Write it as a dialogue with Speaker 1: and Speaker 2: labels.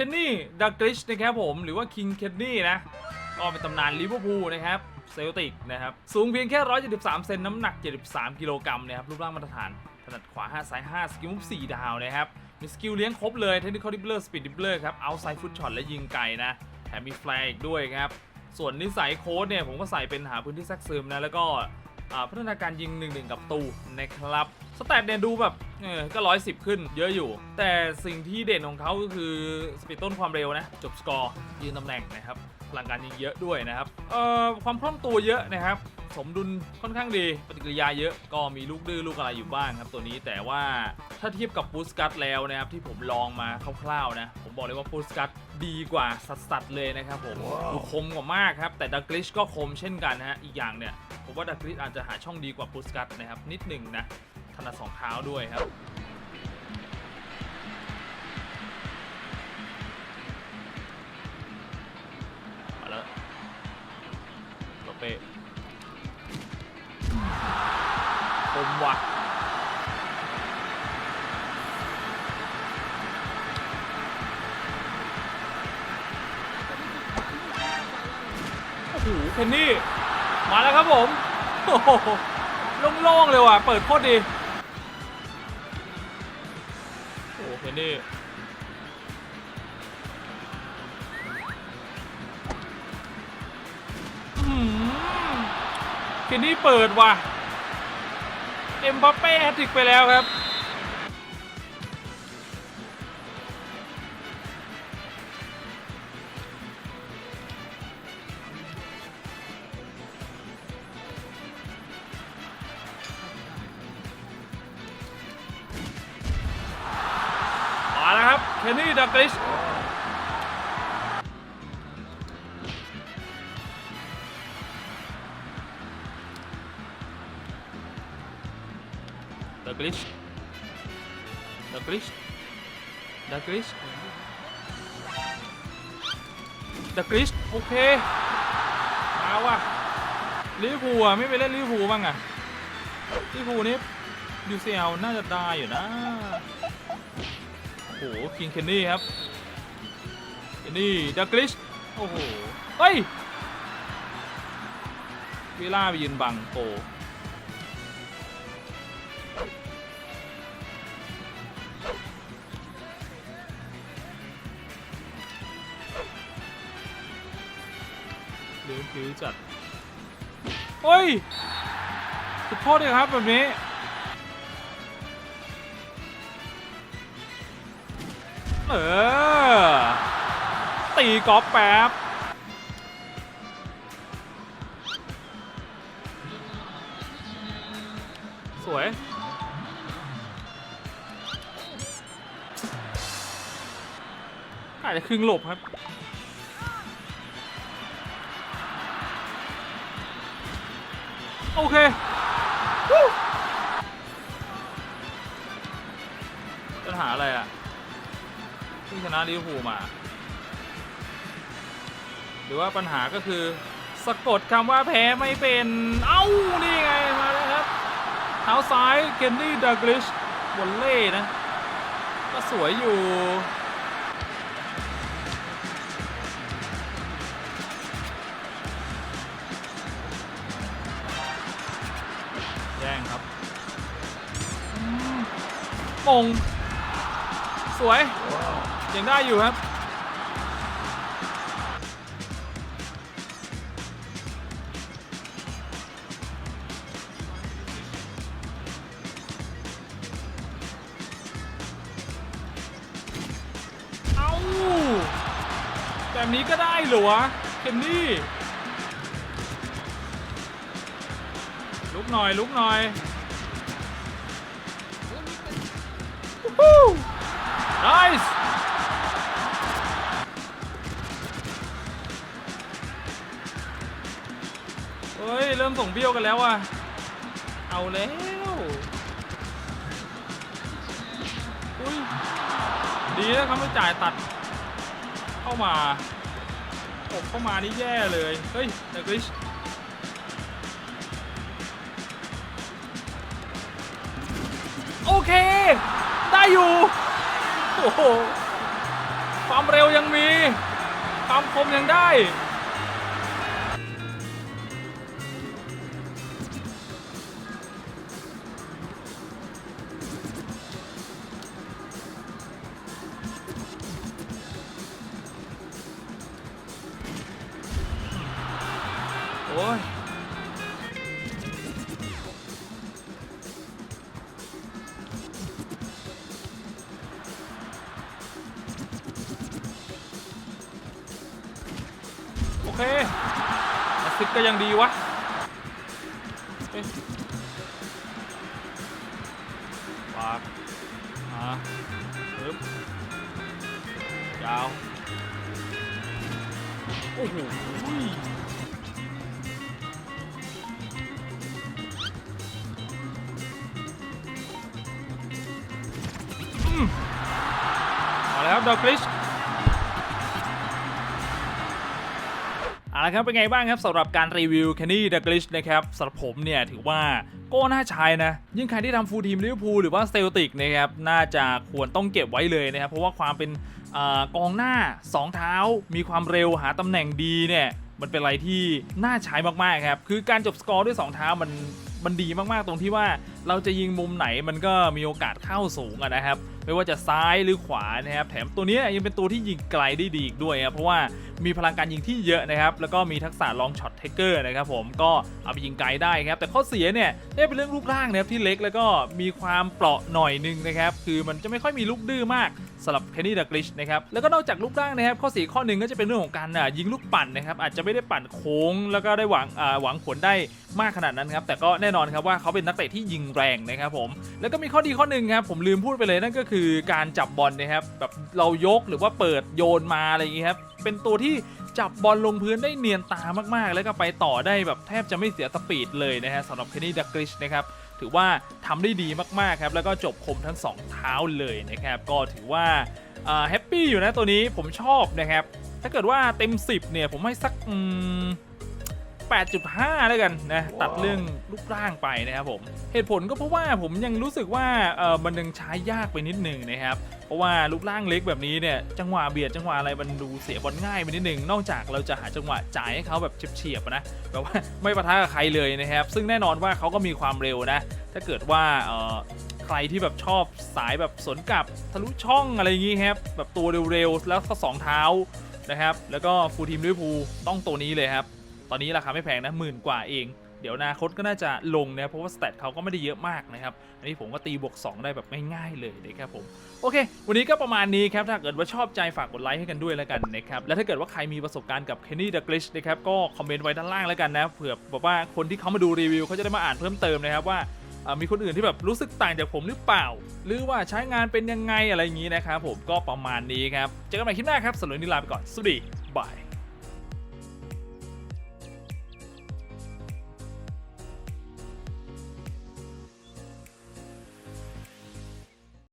Speaker 1: คนนี่ดักกริชนะครับผมหรือว่าคิงเคนนี่นะก็เป็นตำนานลิเวอร์พูลนะครับเซลติกนะครับสูงเพียงแค่ 173 เซนน้ำหนัก 73 กิโลกรัมนะครับรูปร่างมาตรฐานถนัดขวา 5 ซ้าย 5 สกิลมุฟ4ดาวนะครับ มีสกิลเลี้ยงครบเลยเทคนิคอลดิบเลอร์สปีดดิบเลอร์ครับเอาไซฟุตช็อตและยิงไกลนะแถมมีแฟลกอีกด้วยครับ ส่วนนิสัยโค้ดเนี่ยผมก็ใส่เป็นหาพื้นที่แทรกซึมนะ แล้วก็อ่าพัฒนาการยิง1-1กับตูนะครับ สแตทเนี่ยดูแบบเออก็110ขึ้นเยอะอยู่ แต่สิ่งที่เด่นของเขาก็คือสปีดต้นความเร็วนะ จบสกอร์ยืนตำแหน่งนะครับพลังการยิงเยอะด้วยนะครับเอ่อความคล่องตัวเยอะนะครับ สมดุลค่อนข้างดีปฏิกิริยาเยอะก็มีลูกดื้อลูกอะไรอยู่บ้างครับตัวนี้แต่ว่าถ้าเทียบกับปูสกัตแล้วนะครับที่ผมลองมาคร่าวๆนะผมบอกเลยว่าปูสกัตดีกว่าสัสๆเลยนะครับผมดูคมกว่ามากครับแต่ดักลิชก็คมเช่นกันนะฮะอีกอย่างเนี่ยผมว่าดักลิชอาจจะหาช่องดีกว่าปูสกัตนะครับนิดหนึ่งนะ ถนัดสองเท้าด้วยครับมาแล้วโลเป้คมว่ะโอ้โหเคนนี่ มาแล้วครับผม โอ้โหโล่งๆเลยว่ะ เปิดโคตรดี นนี่อื้อหือเคนนี่เปิดว่ะ เอ็มบัปเป้แฮตติกไปแล้วครับ ครับเคนนี่ดักลิชดักลิชดักลิชดักลิชดักลิชโอเคเอาว่ะลิเวอร์พูลอะไม่ไปเล่นลิเวอร์พูลบ้างอะลิเวอร์พูลนี่ยูซีเอลน่าจะได้อยู่นะ โอ้โหคิงเคนนี่ครับเคนนี่ดักลิชโอ้โหเฮ้ยวิล่าไปยืนบังโกเลี้ยวคิ้วจัดโอ้ยสุดโทษเลยครับแบบนี้ เออ ตีกอล์ฟแป๊บสวย อาจจะครึ่งหลบครับโอเคปัญหาอะไรอะ ที่ชนะลิเวอร์พูลมา หรือว่าปัญหาก็คือสะกดคำว่าแพ้ไม่เป็น เอ้า นี่ไง มาแล้วครับ เท้าซ้ายเคนนี่ดักลิชบอลเล่นะ ก็สวยอยู่แย่งครับมงสวย ยังได้อยู่ครับ เอ้าแบบนี้ก็ได้เหรอวะเคนนี่ ลุกหน่อยลุกหน่อยวู้ไนส์ ริ่มส่งเบี้ยวกันแล้วอะ เอาแล้วอุ้ยดีนะเขาไม่จ่ายตัด เข้ามาอกเข้ามานี่แย่เลย เฮ้ยเดกริชโอเค ได้อยู่ โอ้โห ความเร็วยังมี ความคมยังได้ อ้ยโอเคแอสซิดก็ยังดีวะเอ๊ะปากมาปึ๊บยาว โอ้โห ดอคริชเอาละครับเป็นไงบ้างครับสำหรับการรีวิวแคนนี่ดักลิชนะครับสำหรับผมเนี่ยถือว่าก็น่าใช้นะ ยิ่งใครที่ทำฟูลทีมลิเวอร์พูลหรือว่าเซลติกนะครับน่าจะควรต้องเก็บไว้เลยนะครับ เพราะว่าความเป็นออกองหน้า 2 เท้า มีความเร็วหาตำแหน่งดีเนี่ยมันเป็นอะไรที่น่าใช้มากๆครับ คือการจบสกอร์ด้วย 2 เท้ามันมันดีมากๆ ตรงที่ว่าเราจะยิงมุมไหนมันก็มีโอกาสเข้าสูงอะนะครับ ไม่ว่าจะซ้ายหรือขวานะครับแถมตัวนี้ยังเป็นตัวที่ยิงไกลได้ดีอีกด้วยครับเพราะว่า มีพลังการยิงที่เยอะนะครับ แล้วก็มีทักษะลองช็อตเทคเกอร์นะครับผมก็เอาไปยิงไกลได้ครับ แต่ข้อเสียเนี่ยได้เป็นเรื่องรูปร่างนะครับที่เล็กแล้วก็มีความเปราะหน่อยนึงนะครับ คือมันจะไม่ค่อยมีลูกดื้อมากสำหรับแคนนี่ดักลิชนะครับ แล้วก็นอกจากรูปร่างนะครับ ข้อเสียข้อหนึ่งก็จะเป็นเรื่องของการยิงลูกปั่นนะครับ อาจจะไม่ได้ปั่นโค้ง แล้วก็ได้หวังหวังผลได้มากขนาดนั้นครับ แต่ก็แน่นอนครับว่าเขาเป็นนักเตะที่ยิงแรงนะครับผม แล้วก็มีข้อดีข้อหนึ่งครับ ผมลืมพูดไปเลยนั่นก็คือการจับบอลนะครับ แบบเรายกหรือว่าเปิดโยนมาอะไรอย่างงี้ครับเป็นตัวที่จับบอลลงพื้นได้เนียนตามากๆ แล้วก็ไปต่อได้แบบแทบจะไม่เสียสปีดเลยนะฮะสำหรับเคนนี่ดักริชนะครับถือว่าทำได้ดีมากๆครับแล้วก็จบคมทั้งสองเท้าเลยนะครับก็ถือว่าแฮปปี้อยู่นะตัวนี้ผมชอบนะครับถ้าเกิดว่าเต็ม 10เนี่ยผมให้สักอืม 8.5 แล้วกันนะตัดเรื่องรูปร่างไปนะครับผมเหตุผลก็เพราะว่าผมยังรู้สึกว่าเออมันยังใช้ยากไปนิดหนึ่งนะครับเพราะว่ารูปร่างเล็กแบบนี้เนี่ยจังหวะเบียดจังหวะอะไรมันดูเสียบอลง่ายไปนิดหนึ่งนอกจากเราจะหาจังหวะจ่ายให้เขาแบบเฉียบๆนะแบบว่าไม่ปะทะกับใครเลยนะครับ ซึ่งแน่นอนว่าเขาก็มีความเร็วนะ ถ้าเกิดว่าเออใครที่แบบชอบสายแบบสนกับทะลุช่องอะไรอย่างงี้ครับแบบตัวเร็วๆแล้วก็สองเท้านะครับแล้วก็ฟูลทีมลิเวอร์พูลต้องตัวนี้เลยครับ ตอนนี้ราคาไม่แพงนะหมื่นกว่าเอง เดี๋ยวอนาคตก็น่าจะลงนะเพราะว่าสเตตเขาก็ไม่ได้เยอะมากนะครับ อันนี้ผมก็ตีบวก 2 ได้แบบง่ายๆเลยนะครับผมโอเค วันนี้ก็ประมาณนี้ครับ ถ้าเกิดว่าชอบใจฝากกดไลค์ให้กันด้วยแล้วกันนะครับ และถ้าเกิดว่าใครมีประสบการณ์กับ Kenny the Glitch นะครับก็คอมเมนต์ไว้ด้านล่างแล้วกันนะเผื่อแบบว่าคนที่เขามาดูรีวิวเขาจะได้มาอ่านเพิ่มเติมนะครับว่ามีคนอื่นที่แบบรู้สึกต่างจากผมหรือเปล่า หรือว่าใช้งานเป็นยังไงอะไรอย่างนี้นะครับผมก็ประมาณนี้ครับ เจอกันใหม่คลิปหน้าครับสำหรับวันนี้ลาไปก่อน สวัสดี บาย